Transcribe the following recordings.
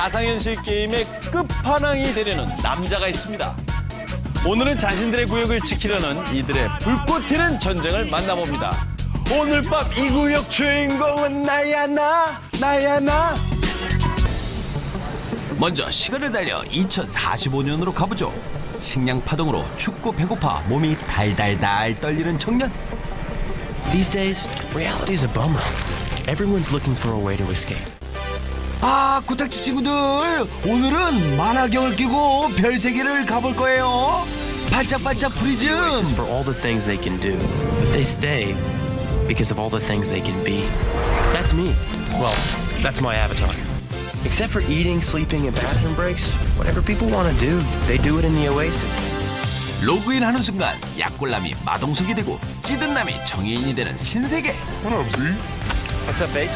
가상현실 게임의 끝판왕이 되려는 남자가 있습니다. 오늘은 자신들의 구역을 지키려는 이들의 불꽃 튀는 전쟁을 만나봅니다. 오늘 밤 이 구역 주인공은 나야 나 나야 나 먼저 시간을 달려 2045년으로 가보죠. 식량 파동으로 춥고 배고파 몸이 달달달 떨리는 청년. These days, reality is a bummer. Everyone's looking for a way to escape. 아, 코딱지 친구들. 오늘은 만화경을 끼고 별 세계를 가볼 거예요. 반짝반짝 Oasis 프리즘. for all the things they can do, but they stay because of all the things they can be. That's me. Well, that's my avatar. Except for eating, sleeping, and bathroom breaks, whatever people want to do, they do it in the Oasis. 로그인 하는 순간 약골남이 마동석이 되고 찌든 남이 정의인이 되는 신세계. What's up, babe?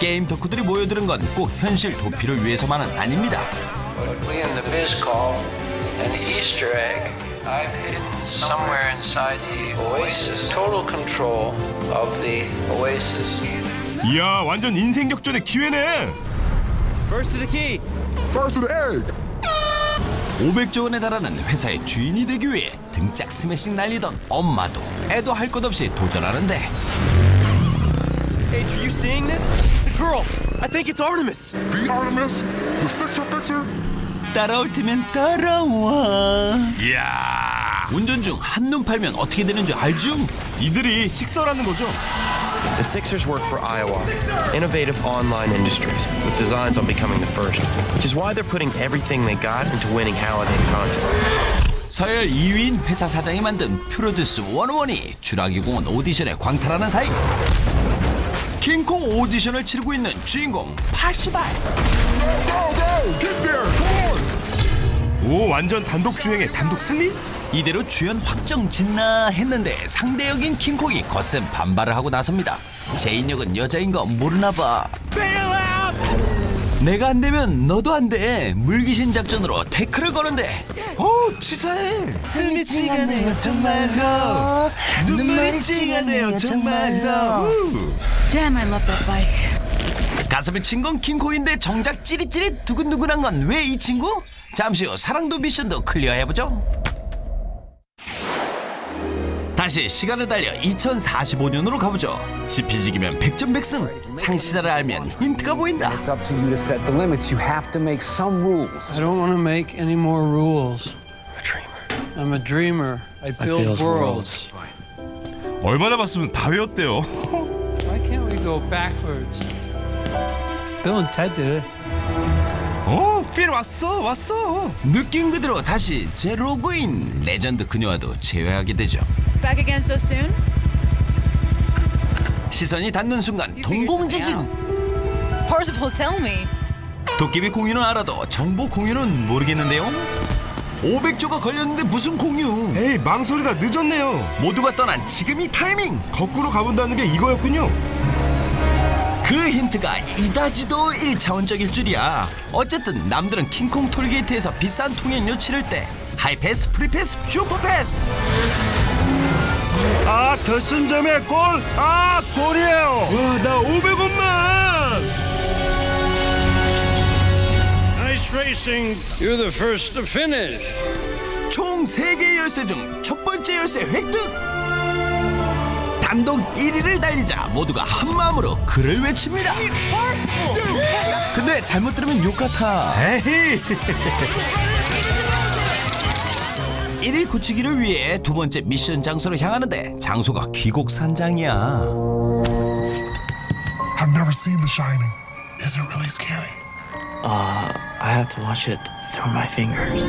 게임 덕후들이 모여드는 건 꼭 현실 도피를 위해서만은 아닙니다. an Easter egg. I've hidden somewhere inside the oasis. Total control of the oasis. 이야 완전 인생 역전의 기회네. 500조 원에 달하는 회사의 주인이 되기 위해 등짝 스매싱 날리던 엄마도 애도 할 것 없이 도전하는데 Hey, are you seeing this? The girl. I think it's Artemis. Be Artemis, the Sixer Fixer. 따라올 테면 따라와 이야 운전 중 한눈 팔면 어떻게 되는 줄 알죠? 이들이 식서라는 거죠. The Sixers work for Iowa, innovative online industries, with designs on becoming the first, which is why they're putting everything they got into winning Halliday's content. 서열 2위인 회사 사장이 만든 프로듀스 101이 주라기 공원 오디션에 광탈하는 사이 킹콩 오디션을 치르고 있는 주인공 파시발 오 완전 단독 주행의 단독 승리? 이대로 주연 확정 짓나 했는데 상대 역인 킹콩이 거센 반발을 하고 나섭니다. 제인 역은 여자인 거 모르나 봐. 내가 안 되면 너도 안 돼. 물귀신 작전으로 태클을 거는데 오 치사해. 숨이 찡하네요 정말로 눈물이 찡하네요 정말로 Damn, I love that bike. 가슴을 친건 킹콩인데 정작 찌릿찌릿 두근두근한 건 왜 이 친구? 잠시 후 사랑도 미션도 클리어해보죠. 다시 시간을 달려 2045년으로 가보죠. 지피지기면 백전백승. 창시자를 알면 힌트가 보인다. It's up to you to set the limits. You have to make some rules. I don't want to make any more rules. A dreamer. I'm a dreamer. I build, build worlds. 얼마나 봤으면 다 외웠대요. Why can't we go backwards? Bill and Ted did it. 오, 필 왔어, 왔어. 느낌 그대로 다시 제 로그인 레전드 그녀와도 재회하게 되죠. Back again so soon? 시선이 닿는 순간 동공지진. Parzival, tell me. 도깨비 공유는 알아도 정보 공유는 모르겠는데요. 500조가 걸렸는데 무슨 공유? 에이 망설이다 늦었네요. 모두가 떠난 지금 이 타이밍. 거꾸로 가본다는 게 이거였군요. 그 힌트가 이다지도 1차원적일 줄이야. 어쨌든 남들은 킹콩 톨게이트에서 비싼 통행료 치를 때 하이패스, 프리패스, 슈퍼패스. 아 결승점의 골, 아 골이에요. 와 나 500원만. Nice racing. You're the first to finish. 총 3개의 열쇠 중 첫 번째 열쇠 획득! 단독 1위를 달리자 모두가 한마음으로 그를 외칩니다. 근데 잘못 들으면 욕 같아. 에이 1위 굳히기를 위해 두 번째 미션 장소로 향하는데 장소가 귀곡산장이야. I've never seen The Shining. Is it really scary? Uh, I have to watch it through my fingers.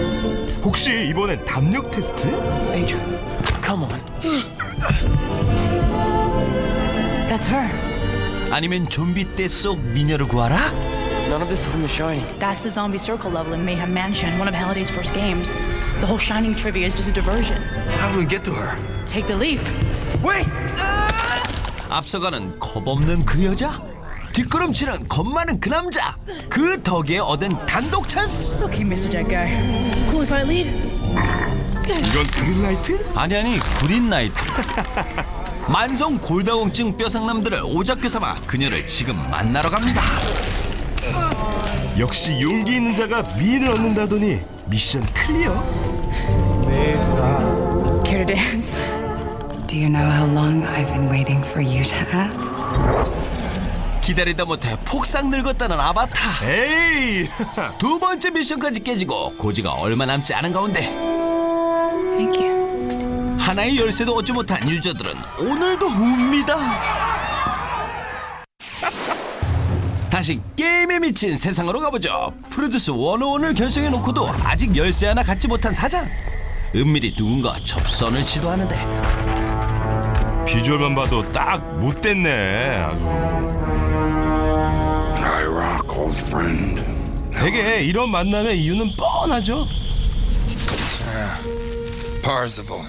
혹시 이번엔 담력 테스트? Adrian, come on. That's her. 아니면 좀비 떼 속 미녀를 구하라? None of this is in The Shining. That's the zombie circle level in Mayhem Mansion, one of Halliday's first games. The whole Shining trivia is just a diversion. How do we get to her? Take the leap. 앞서가는 겁없는 그 여자? 뒷걸음치는 겁 많은 그 남자? 그 덕에 얻은 단독 찬스? Okay, Mr. Dead Guy. Cool if I lead? 이건 그린라이트? 아니 아니 구린나이트 만성 골다공증 뼈상남들을 오작교 삼아 그녀를 지금 만나러 갑니다 역시 용기 있는 자가 미인을 얻는다더니 미션 클리어. Care to dance? Do you know how long I've been waiting for you to ask? 기다리다 못해 폭삭 늙었다는 아바타 에이, 두 번째 미션까지 깨지고 고지가 얼마 남지 않은 가운데 Thank you. 하나의 열쇠도 얻지 못한 유저들은 오늘도 웁니다 다시 게임에 미친 세상으로 가보죠 프로듀스 101을 결성해 놓고도 아직 열쇠 하나 갖지 못한 사장 은밀히 누군가 접선을 시도하는데 비주얼만 봐도 딱 못됐네. 아주. Rocko's friend. 되게 이런 만남의 이유는 뻔하죠. Parzival.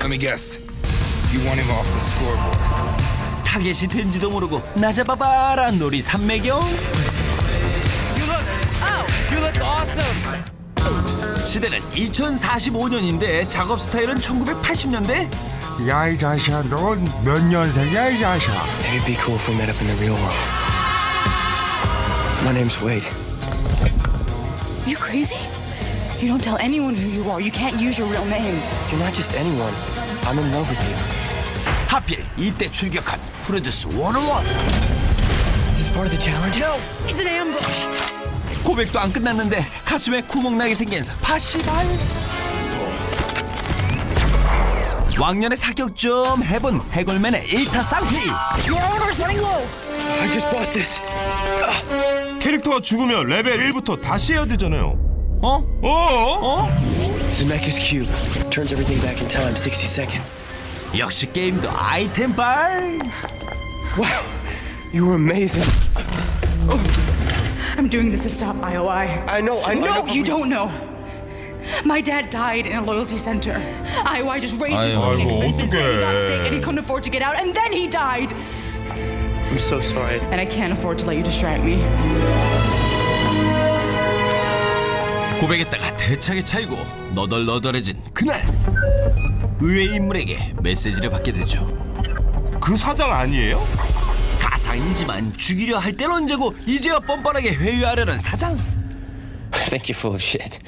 Let me guess. You want him off the scoreboard. 타겟이 된지도 모르고 나 잡아봐라 놀이 삼매경 시대는 2045년인데 작업 스타일은 1980년대 야, 이 자식아, 넌 몇 년생이야, 이 자식아? Maybe it'd be cool if we met up in the real world. My name's Wade. You crazy? You don't tell anyone who you are. You can't use your real name. You're not just anyone. I'm in love with you. 하필 이때 출격한 프로듀스 101 Is this part of the challenge? No. It's an ambush. 고백도 안 끝났는데 가슴에 구멍나게 생긴 파시발 왕년에 사격 좀 해본 해골맨의 일타 쌍피 Your armor's running low. I just bought this. 캐릭터가 죽으면 레벨 1부터 다시 해야 되잖아요. 어? 어? 어? Zemeckis cube turns everything back in time 60 seconds. 역시 게임도 아이템발 Wow, you were amazing. I'm doing this to stop IOI. I know, I know. No, I you know. don't know. My dad died in a loyalty center. IOI just raised his 아이고, living expenses. Then he got 어떡해. sick and he couldn't afford to get out, and then he died. I'm so sorry. And I can't afford to let you distract me. 고백했다가 대차게 차이고 너덜너덜해진 그날 의외의 인물에게 메시지를 받게 되죠 그 사장 아니에요? 가상이지만 죽이려 할땐 언제고 이제야 뻔뻔하게 회유하려는 사장 I think you're full of shit.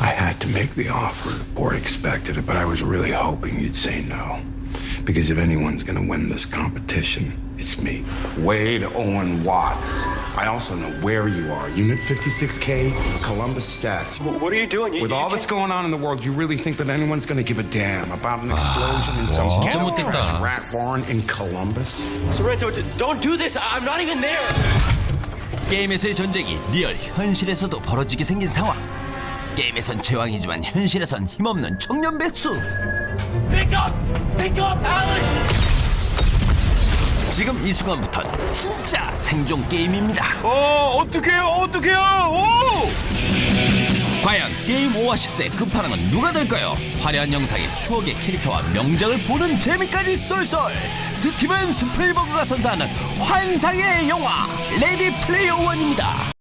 I had to make the offer. The board expected it, but I was really hoping you'd say no. Because if anyone's gonna win this competition, it's me. Wade Owen Watts. I also know where you are. Unit 56K, Columbus Stats. What are you doing? You, With all that's going on in the world, you really think that anyone's gonna give a damn about an explosion in some 진짜 못됐다. rat barn in Columbus? Sorrento, d- don't do this. I'm not even there. 게임에서의 전쟁이 리얼 현실에서도 벌어지게 생긴 상황 게임에선 제왕이지만 현실에선 힘없는 청년 백수 지금 이 순간부턴 진짜 생존 게임입니다 어, 어떡해요? 어떡해요? 오! 과연 게임 오아시스의 끝판왕은 누가 될까요? 화려한 영상에 추억의 캐릭터와 명작을 보는 재미까지 쏠쏠 스티븐 스필버그가 선사하는 환상의 영화 레디 플레이어 원입니다